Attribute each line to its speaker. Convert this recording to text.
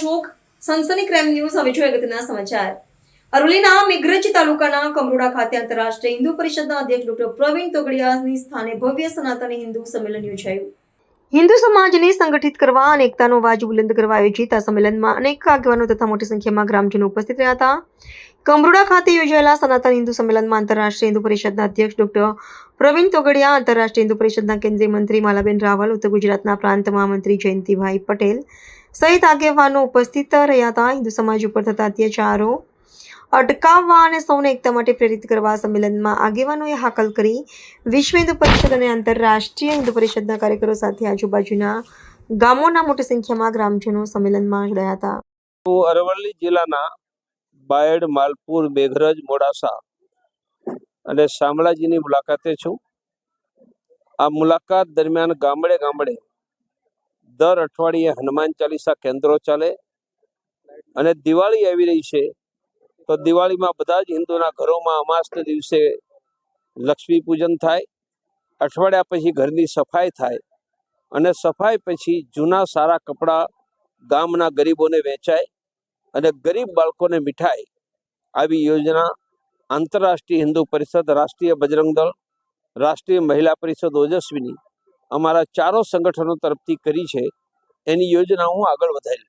Speaker 1: ચોક સનસની crime news હવે જોઈએ અગત્યના સમાચાર. અરવલ્લીના મેઘરજ તાલુકાના કમરોડા ખાતે આંતરરાષ્ટ્રીય હિન્દુ પરિષદના અધ્યક્ષ ડોક્ટર પ્રવીણ તોગડિયાની સ્થાને ભવ્ય સનાતન હિન્દુ સંમેલન યોજાયું. હિન્દુ સમાજને સંગઠિત કરવા અને એકતાનો અવાજ બુલંદ કરવા આયોજિત આ સંમેલનમાં અનેક આગેવાનો તથા મોટી સંખ્યામાં ગ્રામજનો ઉપસ્થિત રહ્યા હતા. કમરોડા ખાતે યોજાયેલા સનાતન હિન્દુ સંમેલનમાં આંતરરાષ્ટ્રીય હિન્દુ પરિષદના અધ્યક્ષ ડોક્ટર પ્રવીણ તોગડિયા, આંતરરાષ્ટ્રીય હિન્દુ પરિષદના કેન્દ્રીય મંત્રી માલાબેન રાવલ, ઉત્તર ગુજરાતના પ્રાંત મહામંત્રી જયંતિભાઈ પટેલ સહિત આગેવાનો ઉપસ્થિત રહ્યા હતા. હિન્દુ સમાજ ઉપર થતા અત્યાચારો અટકાવવા અને સૌને એકતા માટે પ્રેરિત કરવા સંમેલનમાં આગેવાનોએ હાકલ કરી વિશ્વ હિન્દુ પરિષદ અને આંતરરાષ્ટ્રીય હિન્દુ પરિષદના કાર્યકરો સાથે આજુબાજુના ગામોના મોટી સંખ્યામાં ગ્રામજનો સંમેલનમાં જોડાયા હતા.
Speaker 2: હું અરવલ્લી જિલ્લાના બાયડ, માલપુર, મેઘરજ, મોડાસા અને શામળાજીની મુલાકાતે છું. આ મુલાકાત દરમિયાન ગામડે ગામડે દર અઠવાડિયે હનુમાન ચાલીસા કેન્દ્રો ચાલે અને દિવાળી આવી રહી છે. તો દિવાળીમાં બધા જ હિન્દુના ઘરોમાં અમાસના દિવસે લક્ષ્મી પૂજન થાય, અઠવાડિયા પછી ઘરની સફાઈ થાય અને સફાઈ પછી જૂના સારા કપડાં ગામના ગરીબોને વેચાય અને ગરીબ બાળકોને મીઠાઈ આવી યોજના આંતરરાષ્ટ્રીય હિન્દુ પરિષદ, રાષ્ટ્રીય બજરંગ દળ, રાષ્ટ્રીય મહિલા પરિષદ ઓજસ્વીની અમારા ચારો સંગઠનો તરફથી કરી છે. એની યોજના હું આગળ વધારી